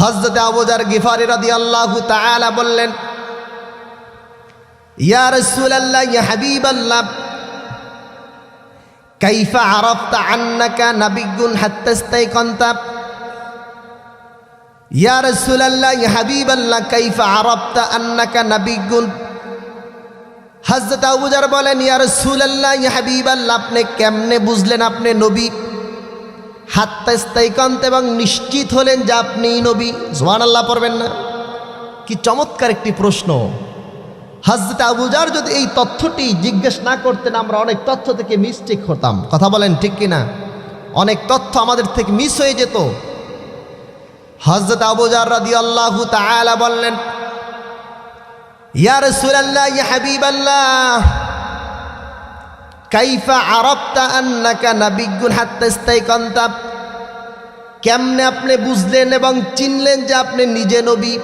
হজরতে আবুজার গিফারি রাদি আল্লাহ তালা বললেন, ইয়া রসুল আল্লাহ ইয়া হাবিব আল্লাহ কাইফা আরফতা আন্নাকা নাবিগুন হাত্তাস্তাই কন্তাব ইয়া রসুল আল্লাহ ইয়া হাবিব আল্লাহ কাইফা আরফতা আন্নাকা নাবিগুন হজরত আবুজার বলেন, ইয়া রসুল আল্লাহ ইয়া আপনি কেমনে বুঝলেন আপনি নবী? হাত্তা ইস্তাইকান্ত এবং নিশ্চিত হলেন যে আপনি নবী। জোয়ান আল্লাহ পড়বেন না। কি চমৎকার একটি প্রশ্ন। হজরত আবুজার যদি এই তথ্যটি জিজ্ঞেস না করতেন, আমরা অনেক তথ্য থেকে মিস্টেক হতাম। কথা বলেন ঠিক কিনা? অনেক তথ্য আমাদের থেকে মিস হয়ে যেত। হজরত আবুজার রাদি আল্লাহ বললেন, ইয়া রাসূলুল্লাহ ইয়া হাবিবাল্লাহ, কাইফা আরাবতা আন্নাকা নাবিয়্যুন হাত্তা ইস্তাইকান্তা? কেমনে আপনি বুঝলেন এবং চিনলেন যে আপনি নিজে নবী?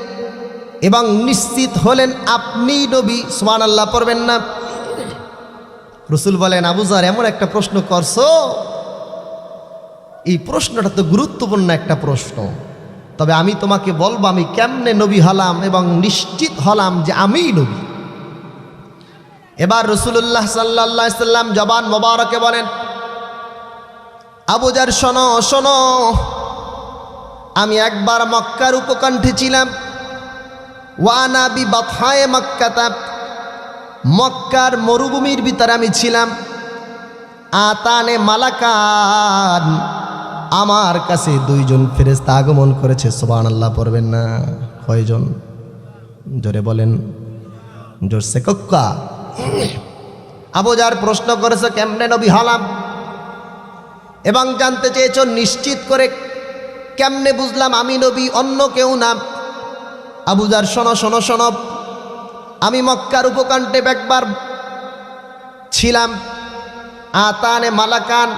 এবং নিশ্চিত হলেন আপনি নবী সুবহান আল্লাহ পড়বেন না। রসুল বলেন আবুজার এমন একটা প্রশ্ন করছ? এই প্রশ্নটা তো গুরুত্বপূর্ণ একটা প্রশ্ন। তবে আমি তোমাকে বলব, আমি কেমনে নবী হলাম এবং নিশ্চিত হলাম যে আমিই নবী? এবার রসুল্লাহ সাল্লাহ সাল্লাম জবান মোবারকে বলেন আবুজার শোনো শোনো। আমি একবার মক্কার উপকণ্ঠে ছিলাম। ওয়ানাবি বাথায় মক্কাতা। মক্কার মরুভূমির ভিতরে আমি ছিলাম। আতানে মালাকান। আমার কাছে দুইজন ফেরেস্তা আগমন করেছে। সোবান আল্লাহ পড়বেন না। কয়জন? জোরে বলেন। জোরসে কক্কা। আবুজার প্রশ্ন করেছে, কেমনে নবী হলাম? এবং জানতে চেয়েছ, নিশ্চিত করে কেমনে বুঝলাম আমি নবী, অন্য কেউ না। আবুজার শোনো শোনো শোনো। আমি মক্কার উপকণ্ঠে একবার ছিলাম। আতানে মালাকান,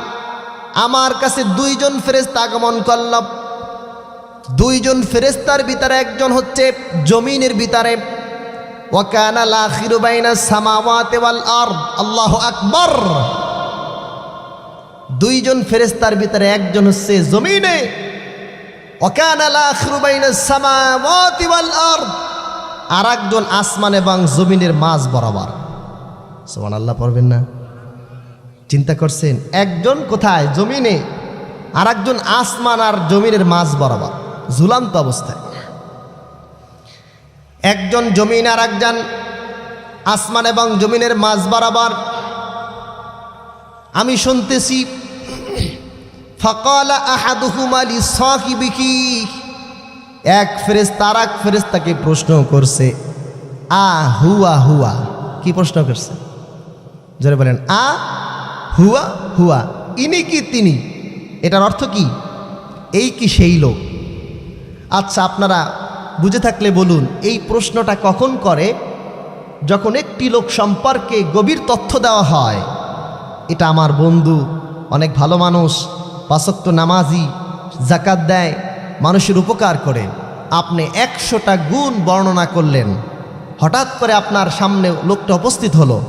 আমার কাছে দুইজন ফেরেস্তা আগমন করল। দুইজন ফেরেস্তার ভিতরে একজন হচ্ছে জমিনের ভিতরে। ওয়াকানা লাখিরু বাইনা দুইজন ফেরেস্তার ভিতরে একজন হচ্ছে জমিনে ওয়াকানা লাখিরু বাইনা সামাওয়াতি ওয়াল আরদ আর একজন আসমান এবং জমিনের মাঝ বরাবর। সুবহানাল্লাহ, পড়বেন না? চিন্তা করছেন, একজন কোথায়? জমিনে। আর একজন আসমান আর জমিনের মাঝ বরাবর। ঝুলান্ত অবস্থায়। একজন জমিন আর একজন আসমান এবং জমিনের মাঝ বরাবর। আমি শুনতেছি ফকল আহাদুহুমালি সাহিবিকি এক ফেরেস্তা আর এক ফেরেস্তাকে প্রশ্ন করছে, আ হুয়া হুয়া? কি প্রশ্ন করছে? জোরে বলেন, আ হুয়া হুয়া। ইনি কি তিনি? এটার অর্থ কি? এই কি সেই লোক? আচ্ছা আপনারা বুঝে থাকলে বলুন, এই প্রশ্নটা কখন করে? যখন একটি লোক সম্পর্কে গভীর তথ্য দেওয়া হয়। এটা আমার বন্ধু, অনেক ভালো মানুষ পাশক্ত নামাজি জাকাত দেয়, মানুষের উপকার করে। আপনি একশোটা গুণ বর্ণনা করলেন। হঠাৎ করে আপনার সামনে লোকটা উপস্থিত হলো।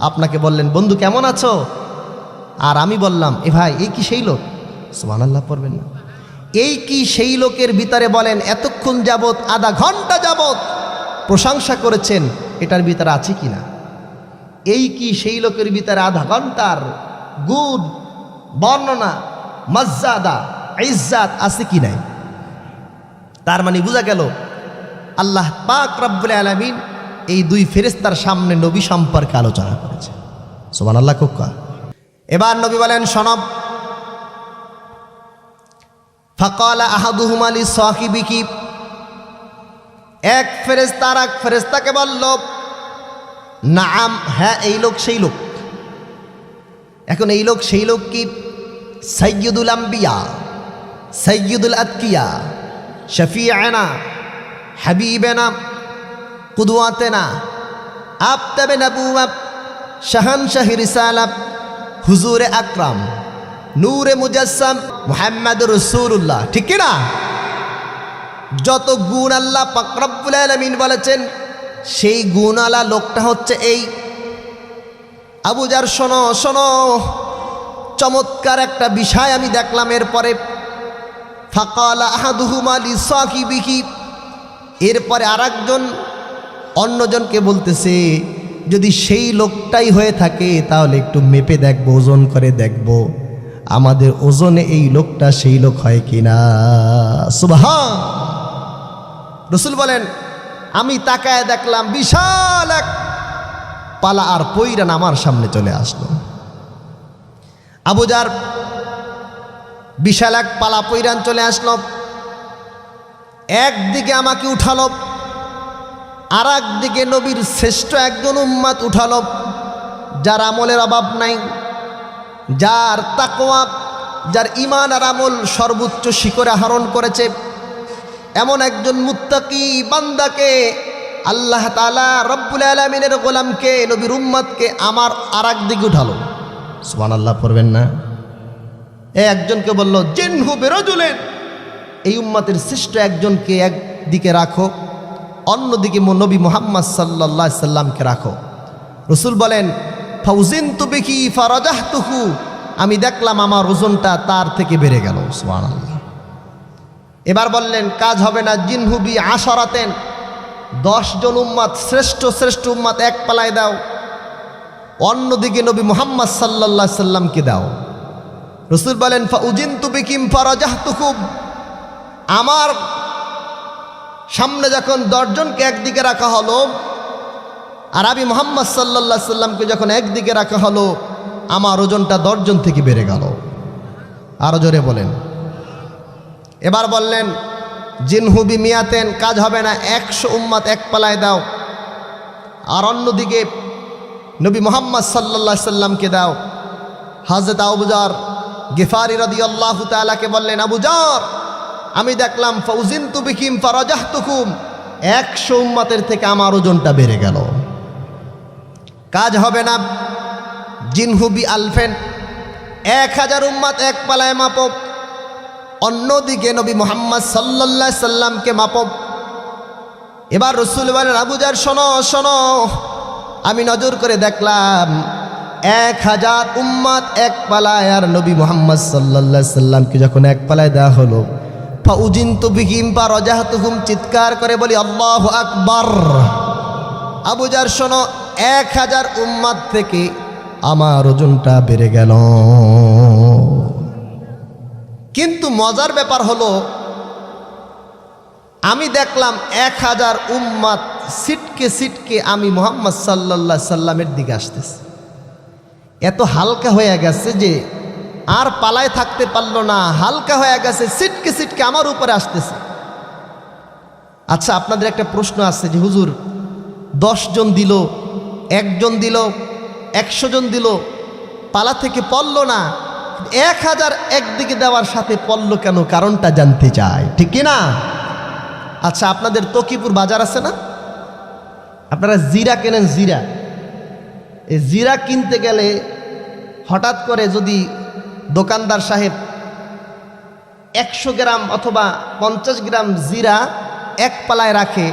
আপনাকে বললেন, বন্ধু, কেমন আছো? আর আমি বললাম, এ ভাই, এই কি সেই লোক? সুমান আল্লাহ পড়বেন না। এই কি সেই লোকের ভিতরে বলেন, এতক্ষণ যাবত আধা ঘণ্টা যাবত প্রশংসা করেছেন, এটার ভিতরে আছে কি না? এই কি সেই লোকের ভিতরে আধা ঘণ্টার গুণ বর্ণনা মজ্জাদা, ইজ্জাত আছে কি নাই? তার মানে বোঝা গেল, আল্লাহ পাক রব্বুল আলমিন এই দুই ফেরেস্তার সামনে নবী সম্পর্কে আলোচনা করেছে সোমান আল্লাহ কুক্কা এবার নবী বলেন সনব ফকাল আহাদুহুম আলী সাহিবিকি। এক ফেরেস্তা আর এক ফেরেস্তাকে বলল নাম হ্যাঁ এই লোক সেই লোক। এখন এই লোক সেই লোক কি? সৈয়দুল আম্বিয়া সৈয়দুল আতকিয়া শফিয়ানা হাবিবেনা, কুদওয়াতেনা, আফতাবে নবুয়াব শাহান শাহি রিসালাব হুজুরে আকরাম, নূরে মুজাসসাম মোহাম্মদ রসুল্লাহ ঠিক কি না? যত গুণ আল্লাহ পাকরব্বুল আলমিন বলেছেন, সেই গুণালা লোকটা হচ্ছে এই। আবুজার শোনো শোনো। চমৎকার একটা বিষয় আমি দেখলাম এরপরে। ফাকাল আহাদুহুমা লিসাকিবিহি। এরপরে আরেকজন অন্যজনকে বলতেছে, যদি সেই লোকটাই হয়ে থাকে, তাহলে একটু মেপে দেখব, ওজন করে দেখব। আমাদের ওজনে এই লোকটা সেই লোক হয় কিনা? সুবাহ রসুল বলেন, আমি তাকায় দেখলাম, বিশাল এক পালা আর পৈরান আমার সামনে চলে আসলো। আবুজার বিশাল এক পালা পৈরান চলে আসলো। একদিকে আমাকে উঠালো আর একদিকে নবীর শ্রেষ্ঠ একজন উম্মাত উঠালো, যার আমলের অভাব নাই, যার তাকোয়া যার ইমান আর আমল সর্বোচ্চ শিখরে আহরণ করেছে। এমন একজন মুত্তাকি বান্দাকে আল্লাহ তালা রব্বুল আলমিনের গোলামকে, নবীর উম্মাদকে আমার আর দিকে উঠালো। সুবান আল্লাহ পড়বেন না। এ একজনকে বলল জেনহু বেরোজুলেন। এই উম্মাতের শ্রেষ্ঠ একজনকে একদিকে রাখো, অন্যদিকে নবী মোহাম্মদ সাল্লাহ সাল্লামকে রাখো। রসুল বলেন, ফাউজিন তুবিকি ফারাজাহ তুহু আমি দেখলাম আমার ওজনটা তার থেকে বেড়ে গেল সুবান আল্লাহ এবার বললেন, কাজ হবে না জিনহুবি আশরাতেন। দশজন উম্মাত, শ্রেষ্ঠ শ্রেষ্ঠ উম্মাত এক পালায় দাও। অন্যদিকে নবী মোহাম্মদ সাল্লাহ সাল্লামকে দাও? রসুল বলেন উজিন ফাউজিন তুবিকিম ফারাজাহ তুকুব আমার সামনে যখন দশজনকে একদিকে রাখা হলো, আর আমি মোহাম্মদ সাল্লাহ সাল্লামকে যখন একদিকে রাখা হলো, আমার ওজনটা দশজন থেকে বেড়ে গেল। আরও জোরে বলেন। এবার বললেন জিনহুবি মিয়াতেন কাজ হবে না, একশো উম্মাত এক পালায় দাও। আর অন্যদিকে নবী মোহাম্মদ সাল্লাহ সাল্লামকে দাও। হাজরত আবুজার গেফারি রদি আল্লাহ তালাকে বললেন আবুজার আমি দেখলাম ফৌজিন তুবিকিম ফরাজাহ তুকুম একশো উম্মাতের থেকে আমার ওজনটা বেড়ে গেল। কাজ হবে না জিনহুবি আলফেন, এক হাজার উম্মাত এক পালায় মাপব অন্যদিকে নবী মোহাম্মদ সাল্লাহ সাল্লামকে মাপব এবার রসুল বলেন আবুজার শোনো শোনো আমি নজর করে দেখলাম, এক হাজার উম্মাদ এক পালায়। আর নবী মোহাম্মদ সাল্লাহ সাল্লামকে যখন এক পালায় দেওয়া হলো ফাউজিন তো বিহিম বা রজাহাত হুম চিৎকার করে বলি, আল্লাহ আকবর। আবুজার শোনো, এক হাজার উম্মাদ থেকে আমার ওজনটা বেড়ে গেল। কিন্তু মজার ব্যাপার হলো, আমি দেখলাম এক হাজার উম্মাত সিটকে সিটকে আমি মোহাম্মদ সাল্লাহ সাল্লামের দিকে আসতেছি। এত হালকা হয়ে গেছে যে আর পালায় থাকতে পারল না, হালকা হয়ে গেছে, সিটকে সিটকে আমার উপরে আসতেছে। আচ্ছা আপনাদের একটা প্রশ্ন আছে যে, হুজুর জন দিল, একজন দিল, একশো জন দিল, পালা থেকে পড়ল না, এক হাজার একদিকে দেওয়ার সাথে পড়ল কেন? কারণটা জানতে চায় ঠিক না? আচ্ছা আপনাদের তকিপুর বাজার আছে না? আপনারা জিরা কেনেন জিরা। এই জিরা কিনতে গেলে হঠাৎ করে যদি দোকানদার সাহেব একশো গ্রাম অথবা পঞ্চাশ গ্রাম জিরা এক পালায় রাখে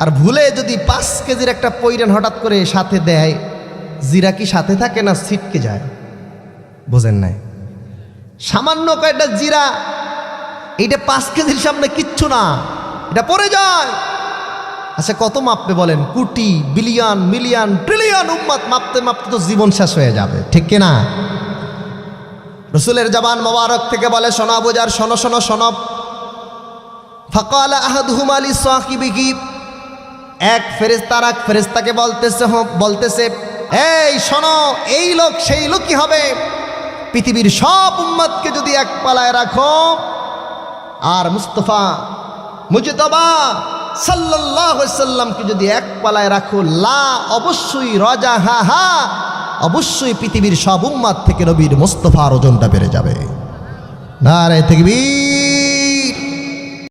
আর ভুলে যদি পাঁচ কেজির একটা পৈরেন হঠাৎ করে সাথে দেয়, জিরা কি সাথে থাকে না ছিটকে যায়? বোঝেন নাই? সামান্য কয়েকটা জিরা, এইটা পাঁচ কেজির সামনে কিচ্ছু না, এটা পড়ে যায়। আচ্ছা কত মাপবে বলেন? কোটি, বিলিয়ন, মিলিয়ন, ট্রিলিয়ন উম্মাত মাপতে মাপতে তো জীবন শেষ হয়ে যাবে, ঠিক কিনা রসুলের জবান মোবারক থেকে বলে সোনা বোঝার শোনো শোনো শোনব ফকাল আহাদুহুম আলী সাকিবিকি এক ফেরেস্তার এক ফেরেস্তাকে বলতেছে বলতেছে, এই, শোনো, এই লোক, সেই লোকই হবে। পৃথিবীর সব উম্মতকে যদি এক পালায় রাখো, আর মুস্তফা, মুজতবা সাল্লাহ সাল্লামকে যদি এক পালায় রাখো, লা অবশ্যই রজা, হা হা, অবশ্যই পৃথিবীর সব উম্মাদ থেকে নবীর মুস্তফার ওজনটা বেড়ে যাবে। না রে থেকে